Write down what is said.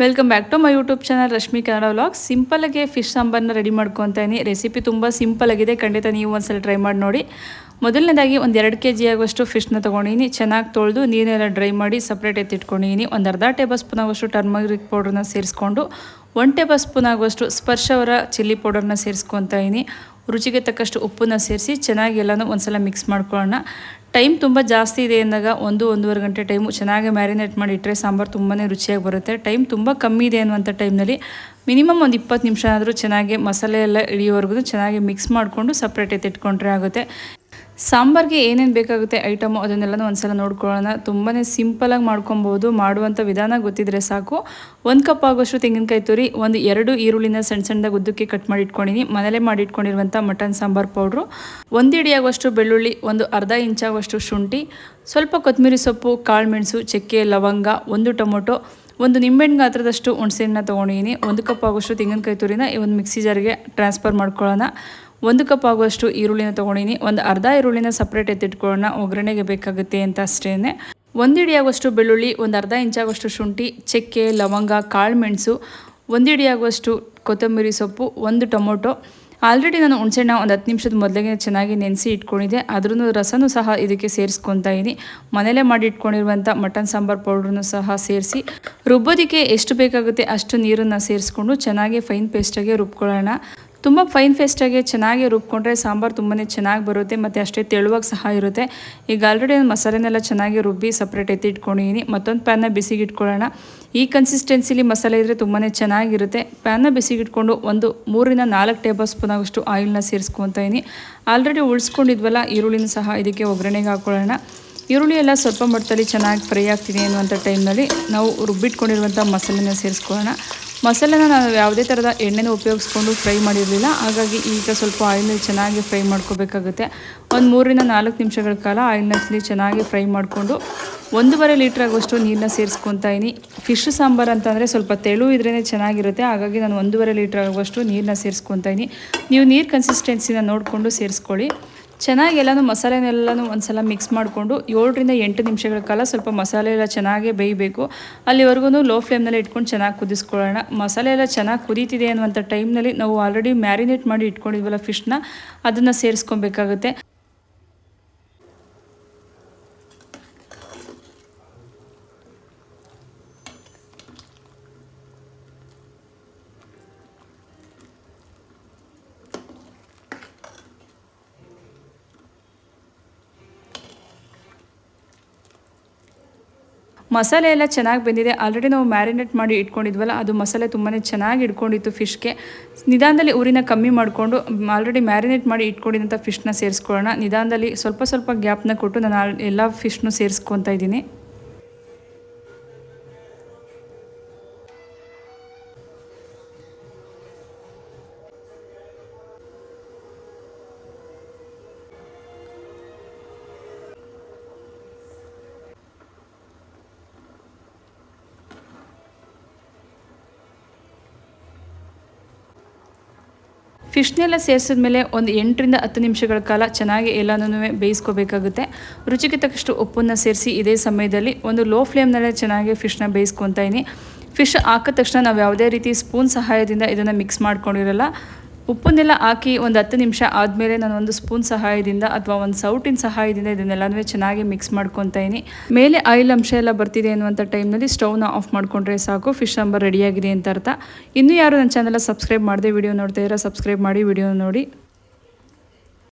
Welcome back to my YouTube channel Rashmi Kannada vlog ಸಿಂಪಲ್ಲಾಗೆ fish ಸಾಂಬಾರನ್ನ ready ಮಾಡ್ಕೊತಾಯಿನಿ recipe ತುಂಬ simple ಆಗಿದೆ. ಖಂಡಿತ ನೀವು ಒಂದ್ಸಲ ಟ್ರೈ ಮಾಡಿ ನೋಡಿ. ಮೊದಲನೇದಾಗಿ ಒಂದು ಎರಡು ಕೆ ಜಿ ಆಗುವಷ್ಟು ಫಿಶ್ನ ತೊಗೊಂಡಿದ್ದೀನಿ ಚೆನ್ನಾಗಿ ತೊಳೆದು ನೀರೆಲ್ಲ ಡ್ರೈ ಮಾಡಿ ಸಪ್ರೇಟ್ ಎತ್ತಿಟ್ಕೊಂಡಿದ್ದೀನಿ ಒಂದು ಅರ್ಧ ಟೇಬಲ್ ಸ್ಪೂನ್ ಆಗುವಷ್ಟು ಟರ್ಮರಿಕ್ ಪೌಡ್ರನ್ನ ಸೇರಿಸ್ಕೊಂಡು ಒನ್ ಟೇಬಲ್ ಸ್ಪೂನ್ ಆಗುವಷ್ಟು ಸ್ಪರ್ಶ ಅವರ ಚಿಲ್ಲಿ ಪೌಡರ್ನ ಸೇರಿಸ್ಕೊತಾ ಇದ್ದೀನಿ ರುಚಿಗೆ ತಕ್ಕಷ್ಟು ಉಪ್ಪನ್ನ ಸೇರಿಸಿ ಚೆನ್ನಾಗಿ ಎಲ್ಲನೂ ಒಂದ್ಸಲ ಮಿಕ್ಸ್ ಮಾಡ್ಕೊಳ್ಳೋಣ. ಟೈಮ್ ತುಂಬ ಜಾಸ್ತಿ ಇದೆ ಅಂದಾಗ ಒಂದು ಒಂದೂವರೆ ಗಂಟೆ ಟೈಮು ಚೆನ್ನಾಗಿ ಮ್ಯಾರಿನೇಟ್ ಮಾಡಿ ಇಟ್ಟರೆ ಸಾಂಬಾರು ತುಂಬಾ ರುಚಿಯಾಗಿ ಬರುತ್ತೆ. ಟೈಮ್ ತುಂಬ ಕಮ್ಮಿ ಇದೆ ಅನ್ನುವಂಥ ಟೈಮ್ನಲ್ಲಿ ಮಿನಿಮಮ್ ಒಂದು ಇಪ್ಪತ್ತು ನಿಮಿಷ ಆದರೂ ಚೆನ್ನಾಗಿ ಮಸಾಲೆ ಎಲ್ಲ ಇಳಿಯೋವರೆಗೂ ಚೆನ್ನಾಗಿ ಮಿಕ್ಸ್ ಮಾಡಿಕೊಂಡು ಸಪ್ರೇಟ್ ಎತ್ತಿಟ್ಕೊಂಡ್ರೆ ಆಗುತ್ತೆ. ಸಾಂಬಾರಿಗೆ ಏನೇನು ಬೇಕಾಗುತ್ತೆ ಐಟಮು ಅದನ್ನೆಲ್ಲನೂ ಒಂದ್ಸಲ ನೋಡ್ಕೊಳ್ಳೋಣ. ತುಂಬಾ ಸಿಂಪಲಾಗಿ ಮಾಡ್ಕೊಬೋದು ಮಾಡುವಂಥ ವಿಧಾನ ಗೊತ್ತಿದ್ರೆ ಸಾಕು. ಒಂದು ಕಪ್ ಆಗೋಷ್ಟು ತೆಂಗಿನಕಾಯಿ ತುರಿ, ಒಂದು ಎರಡು ಈರುಳ್ಳಿನ ಸಣ್ಣ ಸಣ್ಣದಾಗ ಉದ್ದಕ್ಕೆ ಕಟ್ ಮಾಡಿ ಇಟ್ಕೊಂಡಿನಿ. ಮನೇಲೆ ಮಾಡಿ ಇಟ್ಕೊಂಡಿರುವಂಥ ಮಟನ್ ಸಾಂಬಾರು ಪೌಡ್ರು. ಒಂದು ಇಡಿ ಆಗುವಷ್ಟು ಬೆಳ್ಳುಳ್ಳಿ, ಒಂದು ಅರ್ಧ ಇಂಚಾಗುವಷ್ಟು ಶುಂಠಿ, ಸ್ವಲ್ಪ ಕೊತ್ತಂಬರಿ ಸೊಪ್ಪು, ಕಾಳು ಮೆಣಸು, ಚಕ್ಕೆ, ಲವಂಗ, ಒಂದು ಟೊಮೊಟೊ, ಒಂದು ನಿಂಬೆಹಣ್ಣು ಗಾತ್ರದಷ್ಟು ಹುಣಸೆಹಣ್ಣ ತೊಗೊಂಡಿದ್ದೀನಿ ಒಂದು ಕಪ್ ಆಗೋಷ್ಟು ತೆಂಗಿನಕಾಯಿ ತುರಿನ ಈ ಒಂದು ಮಿಕ್ಸಿ ಜಾರಿಗೆ ಟ್ರಾನ್ಸ್ಫರ್ ಮಾಡ್ಕೊಳ್ಳೋಣ. ಒಂದು ಕಪ್ ಆಗುವಷ್ಟು ಈರುಳ್ಳಿನ ತೊಗೊಂಡಿನಿ. ಒಂದು ಅರ್ಧ ಈರುಳ್ಳಿನ ಸಪ್ರೇಟ್ ಎತ್ತಿಟ್ಕೊಳ್ಳೋಣ. ಒಗ್ಗರಣೆಗೆ ಬೇಕಾಗುತ್ತೆ ಅಂತ ಅಷ್ಟೇ ಒಂದು ಇಡಿ ಆಗುವಷ್ಟು ಬೆಳ್ಳುಳ್ಳಿ, ಒಂದು ಅರ್ಧ ಇಂಚಾಗುವಷ್ಟು ಶುಂಠಿ, ಚಕ್ಕೆ, ಲವಂಗ, ಕಾಳು ಮೆಣಸು ಒಂದು ಇಡಿ ಆಗುವಷ್ಟು ಕೊತ್ತಂಬರಿ ಸೊಪ್ಪು, ಒಂದು ಟೊಮೊಟೊ. ಆಲ್ರೆಡಿ ನಾನು ಹುಣಸೆಹಣ್ಣ ಒಂದು ಹತ್ತು ನಿಮಿಷದ ಮೊದಲಿಗೆ ಚೆನ್ನಾಗಿ ನೆನೆಸಿ ಇಟ್ಕೊಂಡಿದ್ದೆ. ಅದ್ರೂ ರಸನೂ ಸಹ ಇದಕ್ಕೆ ಸೇರಿಸ್ಕೊತಾ ಇದ್ದೀನಿ ಮನೇಲೇ ಮಾಡಿ ಇಟ್ಕೊಂಡಿರುವಂಥ ಮಟನ್ ಸಾಂಬಾರು ಪೌಡ್ರನ್ನು ಸಹ ಸೇರಿಸಿ. ರುಬ್ಬೋದಕ್ಕೆ ಎಷ್ಟು ಬೇಕಾಗುತ್ತೆ ಅಷ್ಟು ನೀರನ್ನು ಸೇರಿಸ್ಕೊಂಡು ಚೆನ್ನಾಗಿ ಫೈನ್ ಪೇಸ್ಟಾಗಿ ರುಬ್ಕೊಳ್ಳೋಣ. ತುಂಬ ಫೈನ್ ಫೇಸ್ಟಾಗಿ ಚೆನ್ನಾಗಿ ರುಬ್ಕೊಂಡ್ರೆ ಸಾಂಬಾರು ತುಂಬಾ ಚೆನ್ನಾಗಿ ಬರುತ್ತೆ, ಮತ್ತು ಅಷ್ಟೇ ತೆಳುವಾಗಿ ಸಹ ಇರುತ್ತೆ. ಈಗ ಆಲ್ರೆಡಿ ಮಸಾಲೆನೆಲ್ಲ ಚೆನ್ನಾಗಿ ರುಬ್ಬಿ ಸಪ್ರೇಟ್ ಎತ್ತಿ ಇಟ್ಕೊಂಡಿದ್ದೀನಿ ಮತ್ತೊಂದು ಪ್ಯಾನ್ನ ಬಿಸಿಗೆ ಇಟ್ಕೊಳ್ಳೋಣ. ಈ ಕನ್ಸಿಸ್ಟೆನ್ಸಿಲಿ ಮಸಾಲೆ ಇದ್ದರೆ ತುಂಬಾ ಚೆನ್ನಾಗಿರುತ್ತೆ ಪ್ಯಾನ್ನ ಬಿಸಿಗೆ ಇಟ್ಕೊಂಡು ಒಂದು ಮೂರಿಂದ ನಾಲ್ಕು ಟೇಬಲ್ ಸ್ಪೂನ್ ಆಗೋಷ್ಟು ಆಯಿಲ್ನ ಸೇರಿಸ್ಕೊತಾ ಇದ್ದೀನಿ ಆಲ್ರೆಡಿ ಉಳಿಸ್ಕೊಂಡಿದ್ವಲ್ಲ, ಈರುಳ್ಳಿನ ಸಹ ಇದಕ್ಕೆ ಒಗ್ಗರಣೆಗೆ ಹಾಕ್ಕೊಳ್ಳೋಣ ಈರುಳ್ಳಿ ಎಲ್ಲ ಸ್ವಲ್ಪ ಮಟ್ಟದಲ್ಲಿ ಚೆನ್ನಾಗಿ ಫ್ರೈ ಆಗ್ತೀನಿ ಅನ್ನುವಂಥ ಟೈಮ್ನಲ್ಲಿ ನಾವು ರುಬ್ಬಿಟ್ಕೊಂಡಿರುವಂಥ ಮಸಾಲೆನ ಸೇರಿಸ್ಕೊಳ್ಳೋಣ. ಮಸಾಲೆನ ನಾನು ಯಾವುದೇ ಥರದ ಎಣ್ಣೆನ ಉಪಯೋಗಿಸ್ಕೊಂಡು ಫ್ರೈ ಮಾಡಿರಲಿಲ್ಲ. ಹಾಗಾಗಿ ಈಗ ಸ್ವಲ್ಪ ಆಯಿಲ್ನಲ್ಲಿ ಚೆನ್ನಾಗಿ ಫ್ರೈ ಮಾಡ್ಕೋಬೇಕಾಗುತ್ತೆ. ಒಂದು ಮೂರರಿಂದ ನಾಲ್ಕು ನಿಮಿಷಗಳ ಕಾಲ ಆಯಿಲ್ನಲ್ಲಿ ಚೆನ್ನಾಗಿ ಫ್ರೈ ಮಾಡಿಕೊಂಡು ಒಂದೂವರೆ ಲೀಟ್ರ್ ಆಗುವಷ್ಟು ನೀರನ್ನ ಸೇರಿಸ್ಕೊತಾ ಫಿಶ್ ಸಾಂಬಾರು ಅಂತಂದರೆ ಸ್ವಲ್ಪ ತೆಳು ಇದ್ರೇ ಚೆನ್ನಾಗಿರುತ್ತೆ. ಹಾಗಾಗಿ ನಾನು ಒಂದೂವರೆ ಲೀಟ್ರ್ ಆಗುವಷ್ಟು ನೀರನ್ನ ಸೇರಿಸ್ಕೊತಾ ನೀವು ನೀರು ಕನ್ಸಿಸ್ಟೆನ್ಸಿನ ನೋಡಿಕೊಂಡು ಸೇರಿಸ್ಕೊಳ್ಳಿ. ಚೆನ್ನಾಗಿ ಎಲ್ಲನೂ ಮಸಾಲೆನೆಲ್ಲನೂ ಒಂದು ಸಲ ಮಿಕ್ಸ್ ಮಾಡಿಕೊಂಡು ಏಳರಿಂದ ಎಂಟು ನಿಮಿಷಗಳ ಕಾಲ ಸ್ವಲ್ಪ ಮಸಾಲೆ ಎಲ್ಲ ಚೆನ್ನಾಗೇ ಬೇಯಬೇಕು. ಅಲ್ಲಿವರೆಗೂ ಲೋ ಫ್ಲೇಮ್ನಲ್ಲಿ ಇಟ್ಕೊಂಡು ಚೆನ್ನಾಗಿ ಕುದಿಸ್ಕೊಳ್ಳೋಣ. ಮಸಾಲೆ ಎಲ್ಲ ಚೆನ್ನಾಗಿ ಕುದೀತಿದೆ ಅನ್ನುವಂಥ ಟೈಮ್ನಲ್ಲಿ ನಾವು ಆಲ್ರೆಡಿ ಮ್ಯಾರಿನೇಟ್ ಮಾಡಿ ಇಟ್ಕೊಂಡಿದ್ವಲ್ಲ ಫಿಶ್ನ ಅದನ್ನು ಸೇರಿಸ್ಕೊಬೇಕಾಗುತ್ತೆ. ಮಸಾಲೆ ಎಲ್ಲ ಚೆನ್ನಾಗಿ ಬಂದಿದೆ. ಆಲ್ರೆಡಿ ನಾವು ಮ್ಯಾರಿನೇಟ್ ಮಾಡಿ ಇಟ್ಕೊಂಡಿದ್ವಲ್ಲ, ಅದು ಮಸಾಲೆ ತುಂಬಾ ಚೆನ್ನಾಗಿ ಇಟ್ಕೊಂಡಿತ್ತು ಫಿಶ್ಗೆ ನಿಧಾನದಲ್ಲಿ ಊರಿನ ಕಮ್ಮಿ ಮಾಡಿಕೊಂಡು ಆಲ್ರೆಡಿ ಮ್ಯಾರಿನೇಟ್ ಮಾಡಿ ಇಟ್ಕೊಂಡಿದ್ದಂಥ ಫಿಶ್ನ ಸೇರಿಸ್ಕೊಳ್ಳೋಣ. ನಿಧಾನದಲ್ಲಿ ಸ್ವಲ್ಪ ಸ್ವಲ್ಪ ಗ್ಯಾಪ್ನ ಕೊಟ್ಟು ನಾನು ಎಲ್ಲ ಫಿಶ್ನು ಸೇರಿಸ್ಕೊತಾ ಇದ್ದೀನಿ. ಫಿಶ್ನೆಲ್ಲ ಸೇರಿಸಿದ ಮೇಲೆ ಒಂದು ಎಂಟರಿಂದ ಹತ್ತು ನಿಮಿಷಗಳ ಕಾಲ ಚೆನ್ನಾಗಿ ಎಲ್ಲನೂ ಬೇಯಿಸ್ಕೋಬೇಕಾಗುತ್ತೆ. ರುಚಿಗೆ ತಕ್ಕಷ್ಟು ಉಪ್ಪನ್ನು ಸೇರಿಸಿ ಇದೇ ಸಮಯದಲ್ಲಿ ಒಂದು ಲೋ ಫ್ಲೇಮ್ನಲ್ಲೇ ಚೆನ್ನಾಗಿ ಫಿಶ್ನ ಬೇಯಿಸ್ಕೊತಾ ಇದ್ದೀನಿ ಫಿಶ್ ಹಾಕಿದ ತಕ್ಷಣ ನಾವು ಯಾವುದೇ ರೀತಿ ಸ್ಪೂನ್ ಸಹಾಯದಿಂದ ಇದನ್ನು ಮಿಕ್ಸ್ ಮಾಡ್ಕೊಂಡಿರಲ್ಲ ಉಪ್ಪನ್ನೆಲ್ಲ ಹಾಕಿ ಒಂದು ಹತ್ತು ನಿಮಿಷ ಆದಮೇಲೆ ನಾನು ಒಂದು ಸ್ಪೂನ್ ಸಹಾಯದಿಂದ ಅಥವಾ ಒಂದು ಸೌಟಿನ ಸಹಾಯದಿಂದ ಇದನ್ನೆಲ್ಲನೂ ಚೆನ್ನಾಗಿ ಮಿಕ್ಸ್ ಮಾಡ್ಕೊತಾಯಿನಿ ಮೇಲೆ ಆಯಿಲ್ ಅಂಶ ಎಲ್ಲ ಬರ್ತಿದೆ ಅನ್ನುವಂಥ ಟೈಮ್ನಲ್ಲಿ ಸ್ಟವ್ನ ಆಫ್ ಮಾಡಿಕೊಂಡ್ರೆ ಸಾಕು ಫಿಶ್ ಸಾಂಬಾರ್ ರೆಡಿಯಾಗಿದೆ ಅಂತ ಅರ್ಥ. ಇನ್ನೂ ಯಾರು ನನ್ನ ಚಾನಲ್ ಸಬ್ಸ್ಕ್ರೈಬ್ ಮಾಡದೆ ವಿಡಿಯೋ ನೋಡ್ತಾ ಇರೋ ಸಬ್ಸ್ಕ್ರೈಬ್ ಮಾಡಿ ವಿಡಿಯೋ ನೋಡಿ.